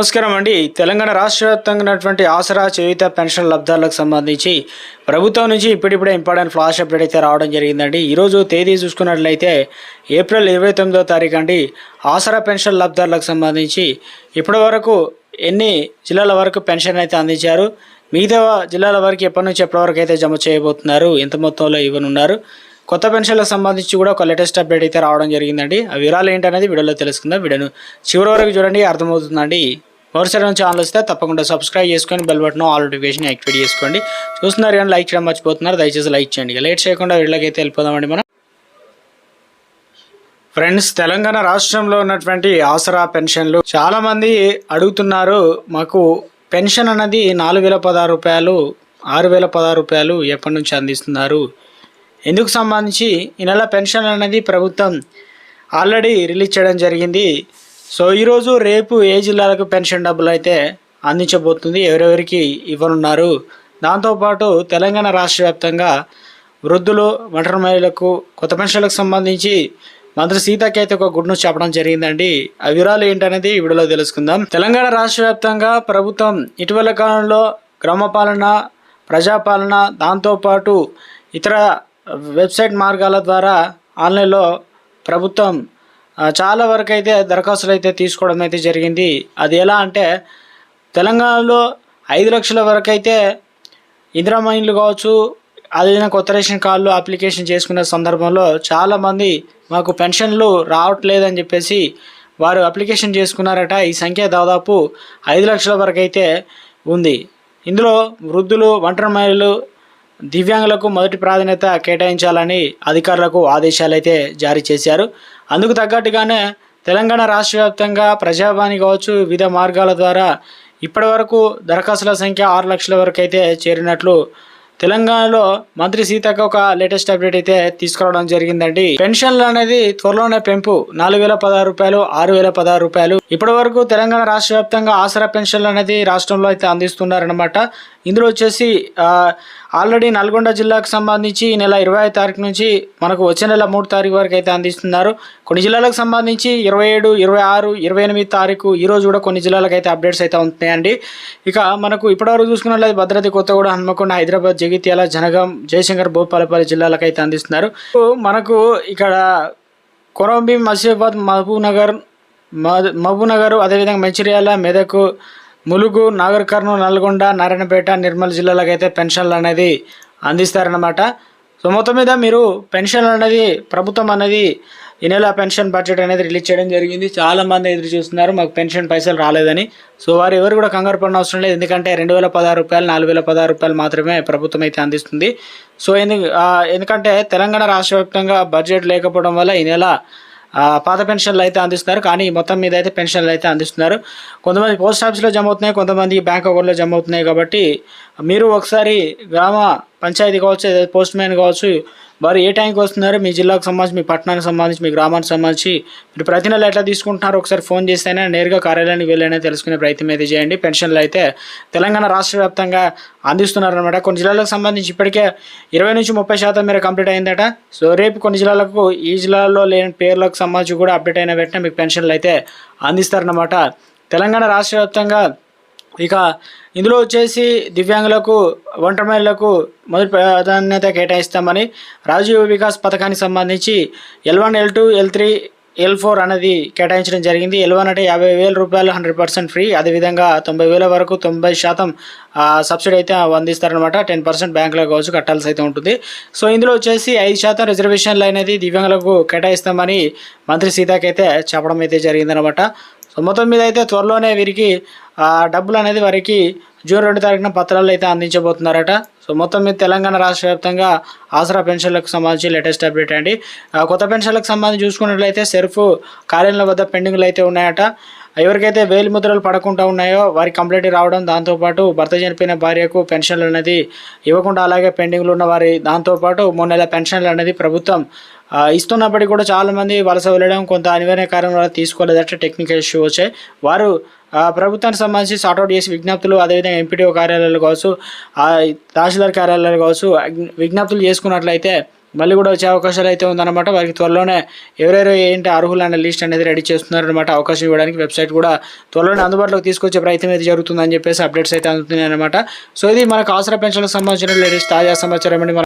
నమస్కారం అండి. తెలంగాణ రాష్ట్ర వ్యాప్తంగా ఉన్నటువంటి ఆసరా చేయుత పెన్షన్ లబ్ధాలకు సంబంధించి ప్రభుత్వం నుంచి ఇప్పుడిప్పుడే ఇంపార్టెంట్ ఫ్లాష్ అప్డేట్ అయితే రావడం జరిగిందండి. ఈరోజు తేదీ చూసుకున్నట్లయితే ఏప్రిల్ ఇరవై తొమ్మిదో తారీఖు అండి ఆసరా పెన్షన్ లబ్ధాలకు సంబంధించి ఇప్పటి వరకు ఎన్ని జిల్లాల వరకు పెన్షన్ అయితే అందించారు? మిగతా జిల్లాల వరకు ఎప్పటి నుంచి ఎప్పటి వరకు అయితే జమ చేయబోతున్నారు? ఎంత మొత్తంలో ఇవ్వనున్నారు? కొత్త పెన్షన్లకు సంబంధించి కూడా ఒక లేటెస్ట్ అప్డేట్ అయితే రావడం జరిగిందండి. ఆ వివరాలు ఏంటనేది వీడియోలో తెలుసుకుందాం. వీడియోను చివరి వరకు చూడండి అర్థమవుతుందండి. మరోసారి నుంచి ఛానల్ వస్తే తప్పకుండా సబ్స్క్రైబ్ చేసుకొని bell button all notification activate చేసుకోండి. చూస్తున్నారు కానీ లైక్ చేయడం మర్చిపోతున్నారు. దయచేసి లైక్ చేయండి. లేట్ చేయకుండా వీళ్ళకి అయితే వెళ్ళిపోదామండి మనం. ఫ్రెండ్స్ తెలంగాణ రాష్ట్రంలో ఉన్నటువంటి ఆసరా పెన్షన్లు చాలామంది అడుగుతున్నారు. మాకు పెన్షన్ అనేది నాలుగు వేల పదహారు రూపాయలు ఆరు వేల పదహారు రూపాయలు ఎప్పటి నుంచి అందిస్తున్నారు? ఎందుకు సంబంధించి ఈ నెల పెన్షన్ అనేది ప్రభుత్వం ఆల్రెడీ రిలీజ్ చేయడం జరిగింది. సో ఈరోజు రేపు ఏ జిల్లాలకు పెన్షన్ డబ్బులు అయితే అందించబోతుంది ఎవరెవరికి ఇవ్వనున్నారు? దాంతోపాటు తెలంగాణ రాష్ట్ర వ్యాప్తంగా వృద్ధులు మటర్ మహిళలకు కొత్త పెన్షన్లకు సంబంధించి మంత్రి సీతకి అయితే ఒక గుడ్ న్యూస్ చెప్పడం జరిగిందండి. ఆ వివరాలు ఏంటనేది ఈ వీడియోలో తెలుసుకుందాం. తెలంగాణ రాష్ట్ర వ్యాప్తంగా ప్రభుత్వం ఇటీవల కాలంలో గ్రామపాలన ప్రజాపాలన దాంతోపాటు ఇతర వెబ్సైట్ మార్గాల ద్వారా ఆన్లైన్లో ప్రభుత్వం చాలా వరకు అయితే దరఖాస్తులు అయితే తీసుకోవడం అయితే జరిగింది. అది ఎలా అంటే తెలంగాణలో ఐదు లక్షల వరకు అయితే ఇందిరా మైన్లు కావచ్చు అదేవిధంగా కొత్త రేషన్ కార్డులు అప్లికేషన్ చేసుకునే సందర్భంలో చాలామంది మాకు పెన్షన్లు రావట్లేదని చెప్పేసి వారు అప్లికేషన్ చేసుకున్నారట. ఈ సంఖ్య దాదాపు ఐదు లక్షల వరకు అయితే ఉంది. ఇందులో వృద్ధులు ఒంటరి మహిళలు దివ్యాంగులకు మొదటి ప్రాధాన్యత కేటాయించాలని అధికారులకు ఆదేశాలు అయితే జారీ చేశారు. అందుకు తగ్గట్టుగానే తెలంగాణ రాష్ట్ర వ్యాప్తంగా ప్రజావాణి కావచ్చు వివిధ మార్గాల ద్వారా ఇప్పటి వరకు దరఖాస్తుల సంఖ్య ఆరు లక్షల వరకు అయితే చేరినట్లు తెలంగాణలో మంత్రి సీతక్క ఒక లేటెస్ట్ అప్డేట్ అయితే తీసుకురావడం జరిగిందండి. పెన్షన్లు అనేది త్వరలోనే పెంపు. నాలుగు వేల పదహారు రూపాయలు ఆరు వేల పదహారు రూపాయలు. ఇప్పటి వరకు తెలంగాణ రాష్ట్ర వ్యాప్తంగా ఆసరా పెన్షన్లు అనేది రాష్ట్రంలో అయితే అందిస్తున్నారనమాట ఇందులో వచ్చేసి ఆల్రెడీ నల్గొండ జిల్లాకు సంబంధించి ఈ నెల ఇరవై ఐదు తారీఖు నుంచి మనకు వచ్చే నెల మూడు తారీఖు వరకు అయితే అందిస్తున్నారు. కొన్ని జిల్లాలకు సంబంధించి ఇరవై ఏడు ఇరవై ఆరు ఇరవై ఎనిమిది తారీఖు ఈరోజు కూడా కొన్ని జిల్లాలకు అయితే అప్డేట్స్ అయితే ఉంటున్నాయండి. ఇక మనకు ఇప్పటివరకు చూసుకున్నట్లయితే భద్రాద్రి కొత్తగూడ హన్మకొండ హైదరాబాద్ జగిత్యాల జనగాం జయశంకర్ భూపాలపల్లి జిల్లాలకు అయితే అందిస్తున్నారు. మనకు ఇక్కడ కొరంభీం మసీబాద్ మహబూబ్ నగర్ మహబూబ్ నగర్ అదేవిధంగా మంచిర్యాల మెదక్ ములుగు నాగర్ కర్నూలు నల్గొండ నారాయణపేట నిర్మల్ జిల్లాలకు అయితే పెన్షన్లు అనేది అందిస్తారన్నమాట. సో మొత్తం మీద మీరు పెన్షన్ అనేది ప్రభుత్వం అనేది ఈ నెల పెన్షన్ బడ్జెట్ అనేది రిలీజ్ చేయడం జరిగింది. చాలా మంది ఎదురు చూస్తున్నారు మాకు పెన్షన్ పైసలు రాలేదని. సో వారు ఎవరు కూడా కంగారు పడిన అవసరం లేదు. ఎందుకంటే రెండు వేల పదహారు రూపాయలు నాలుగు వేల పదహారు రూపాయలు మాత్రమే ప్రభుత్వం అయితే అందిస్తుంది. సో ఎందుకంటే తెలంగాణ రాష్ట్ర వ్యాప్తంగా బడ్జెట్ లేకపోవడం వల్ల ఈ నెల పాత పెన్షన్లు అయితే అందిస్తున్నారు. కానీ మొత్తం మీద అయితే పెన్షన్లు అయితే అందిస్తున్నారు. కొంతమంది పోస్ట్ ఆఫీస్లో జమ అవుతున్నాయి కొంతమంది బ్యాంక్ అకౌంట్లో జమ అవుతున్నాయి కాబట్టి మీరు ఒకసారి గ్రామ పంచాయతీ కావచ్చు ఏదైతే పోస్ట్ మ్యాన్ కావచ్చు వారు ఏ టైంకి వస్తున్నారు మీ జిల్లాకు సంబంధించి మీ పట్టణానికి సంబంధించి మీ గ్రామానికి సంబంధించి మీరు ప్రతి నెల ఎట్లా తీసుకుంటున్నారో ఒకసారి ఫోన్ చేస్తేనే నేరుగా కార్యాలయానికి వెళ్ళైనా తెలుసుకునే ప్రయత్నం అయితే చేయండి. పెన్షన్లు అయితే తెలంగాణ రాష్ట్ర వ్యాప్తంగా అందిస్తున్నారనమాట కొన్ని జిల్లాలకు సంబంధించి ఇప్పటికే ఇరవై నుంచి ముప్పై శాతం మేర కంప్లీట్ అయిందట. సో రేపు కొన్ని జిల్లాలకు ఈ జిల్లాలో లేని పేర్లకు సంబంధించి కూడా అప్డేట్ అయిన వెంటనే మీకు పెన్షన్లు అయితే అందిస్తారనమాట తెలంగాణ రాష్ట్ర వ్యాప్తంగా ఇక ఇందులో వచ్చేసి దివ్యాంగులకు ఒంటరి మహిళలకు మొదటి ప్రాధాన్యత కేటాయిస్తామని రాజీవ్ వికాస్ పథకానికి సంబంధించి L one L two L three L four అనేది కేటాయించడం జరిగింది. ఎల్ వన్ అంటే యాభై వేల రూపాయలు హండ్రెడ్ పర్సెంట్ ఫ్రీ అదేవిధంగా తొంభై వేల వరకు తొంభై శాతం సబ్సిడీ అయితే అందిస్తారనమాట టెన్ పర్సెంట్ బ్యాంకులో కావచ్చు కట్టాల్సి అయితే ఉంటుంది. సో ఇందులో వచ్చేసి ఐదు శాతం రిజర్వేషన్లు అనేది దివ్యాంగులకు కేటాయిస్తామని మంత్రి సీతాకైతే చెప్పడం అయితే జరిగిందనమాట సో మొత్తం మీద అయితే త్వరలోనే వీరికి ఆ డబ్బులు అనేది వారికి జూన్ రెండు తారీఖున పత్రాలు అయితే అందించబోతున్నారట. సో మొత్తం మీద తెలంగాణ రాష్ట్ర వ్యాప్తంగా ఆసరా పెన్షన్లకు సంబంధించి లేటెస్ట్ అప్డేట్ అండి. కొత్త పెన్షన్లకు సంబంధించి చూసుకున్నట్లయితే సెర్ఫ్ కార్యాలయం వద్ద పెండింగ్లు అయితే ఉన్నాయట. ఎవరికైతే వేలి ముద్రలు పడకుండా ఉన్నాయో వారికి కంప్లీట్ రావడం దాంతోపాటు భర్త చనిపోయిన భార్యకు పెన్షన్లు అనేది ఇవ్వకుండా అలాగే పెండింగ్లు ఉన్న వారి దాంతోపాటు మూడు నెలల పెన్షన్లు అనేది ప్రభుత్వం ఇస్తున్నప్పటికీ కూడా చాలామంది వలస వెళ్ళడం కొంత అనివార్య కారణం వల్ల తీసుకోలేదట టెక్నికల్ ఇష్యూ వచ్చాయి వారు ప్రభుత్వానికి సంబంధించి సార్ట్అవుట్ చేసి విజ్ఞప్తులు అదేవిధంగా ఎంపీటీఓ కార్యాలయాలు కావచ్చు తహసీల్దార్ కార్యాలయాలు కావచ్చు విజ్ఞప్తులు చేసుకున్నట్లయితే మళ్ళీ కూడా వచ్చే అవకాశాలు అయితే ఉందన్నమాట. వారికి త్వరలోనే ఎవరెవరు ఏంటి అర్హులు అనే లిస్ట్ అనేది రెడీ చేస్తున్నారనమాట అవకాశం ఇవ్వడానికి వెబ్సైట్ కూడా త్వరలోనే అందుబాటులోకి తీసుకొచ్చే ప్రయత్నం అయితే జరుగుతుందని చెప్పేసి అప్డేట్స్ అయితే అందుతున్నాయి అనమాట సో ఇది మనకు ఆసరా పెన్షన్లకు సంబంధించిన లేటెస్ట్ తాజా సమాచారం అండి.